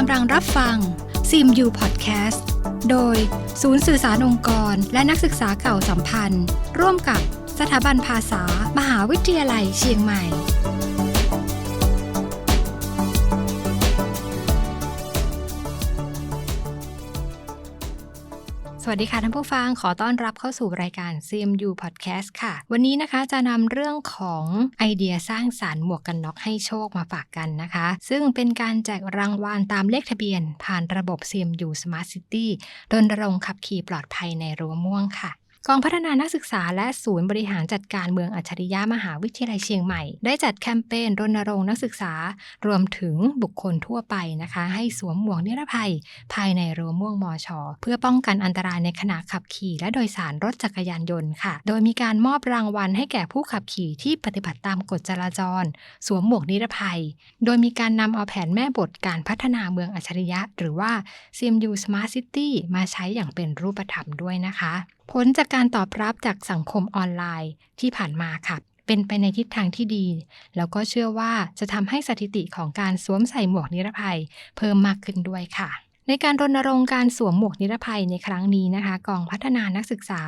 กำลังรับฟังซิมยูพอดแคสต์โดยศูนย์สื่อสารองค์กร และนักศึกษาเก่าสัมพันธ์ ร่วมกับสถาบันภาษา มหาวิทยาลัยเชียงใหม่ วัสดีค่ะท่านผู้ฟังขอต้อนรับเข้าสู่รายการ CMU Podcast ค่ะ วันนี้นะคะจะนำเรื่องของไอเดียสร้างสารรค์หมวกกันน็อกให้โชคมาฝากกันนะคะ ซึ่งเป็นการแจกรางวัลตามเลขทะเบียน ผ่านระบบ CMU Smart City รณรงค์ขับขี่ปลอดภัยในรั้วม่วงค่ะ กองพัฒนานักศึกษาและศูนย์บริหารจัดการเมืองอัจฉริยะมหาวิทยาลัยเชียงใหม่ ได้จัดแคมเปญรณรงค์นักศึกษารวมถึงบุคคลทั่วไปนะคะ ให้สวมหมวกนิรภัย ภายในรั้วม่วงมอชอเพื่อป้องกันอันตรายในขณะขับขี่ และโดยสารรถจักรยานยนต์ค่ะ โดยมีการมอบรางวัลให้แก่ผู้ขับขี่ที่ปฏิบัติตามกฎจราจร สวมหมวกนิรภัย โดยมีการนำเอาแผนแม่บทการพัฒนาเมืองอัจฉริยะ หรือว่า CMU Smart City มาใช้อย่างเป็นรูปธรรมด้วยนะคะ ผลจากการตอบรับจากสังคมออนไลน์ที่ผ่านมาค่ะ เป็นไปในทิศทางที่ดี แล้วก็เชื่อว่าจะทำให้สถิติของการสวมใส่หมวกนิรภัย เพิ่มมากขึ้นด้วยค่ะในการรณรงค์การสวมหมวกนิรภัยในครั้งนี้นะคะ กองพัฒนานักศึกษา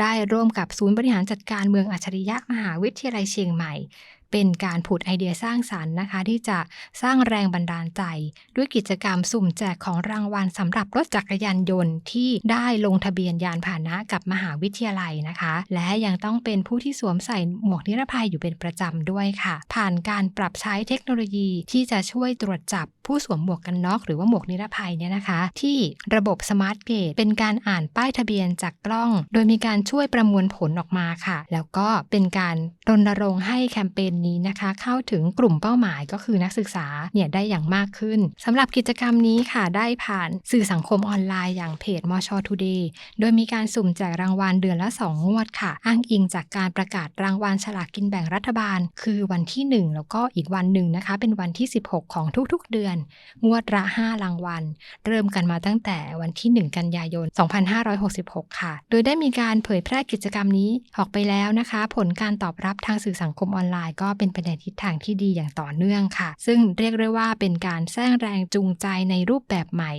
ได้ร่วมกับศูนย์บริหารจัดการเมืองอัจฉริยะมหาวิทยาลัยเชียงใหม่ เป็นการผุดไอเดียสร้างสารรค์นะคะ ที่จะสร้างแรงบันดาลใจ ด้วยกิจกรรมสุ่มแจกของรางวัลสำหรับรถจักรยานยนต์ที่ได้ลงทะเบียนยานพาหนะกับมหาวิทยาลัยนะคะ และยังต้องเป็นผู้ที่สวมใส่หมวกนิรภัยอยู่เป็นประจำด้วยค่ะ ผ่านการปรับใช้เทคโนโลยีที่จะช่วยตรวจจับผู้สวมหมวกกันน็อกหรือว่าหมวกนิรภัยเนี่ยนะคะ ที่ระบบสมาร์ทเกตเป็นการอ่านป้ายทะเบียนจากกล้อง โดยมีการช่วยประมวลผลออกมาค่ะ แล้วก็เป็นการรณรงค์ให้แคมเปญนี้นะคะ เข้าถึงกลุ่มเป้าหมายก็คือนักศึกษาเนี่ยได้อย่างมากขึ้นสำหรับกิจกรรมนี้ค่ะได้ผ่านสื่อสังคมออนไลน์อย่างเพจมช Today โดยมีการสุ่มแจกรางวัลเดือนละ 2 งวดค่ะ อ้างอิงจากการประกาศรางวัลฉลากกินแบ่งรัฐบาล คือวันที่ 1 แล้วก็อีกวันหนึ่งนะคะ เป็นวันที่ 16 ของทุกๆเดือน งวดละ 5 รางวัล เริ่มกันมาตั้งแต่วันที่ 1 กันยายน 2566 ค่ะ โดยได้มีการเผยแพร่กิจกรรมนี้ออกไปแล้วนะคะ ผลการตอบรับทางสื่อสังคมออนไลน์ก็็เป็นไปในทิศทางที่ดีอย่างต่อเนื่องค่ะ ซึ่งเรียกได้ว่าเป็นการสร้างแรงจูงใจในรูปแบบใหม่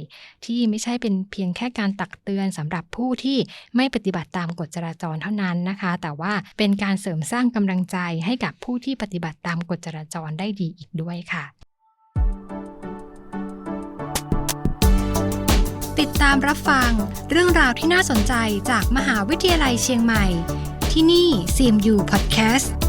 ที่ไม่ใช่เป็นเพียงแค่การตักเตือนสำหรับผู้ที่ไม่ปฏิบัติตามกฎจราจรเท่านั้นนะคะ แต่ว่าเป็นการเสริมสร้างกำลังใจให้กับผู้ที่ปฏิบัติตามกฎจราจรได้ดีอีกด้วยค่ะติดตามรับฟังเรื่องราวที่น่าสนใจจากมหาวิทยาลัยเชียงใหม่ ที่นี่ CMU Podcast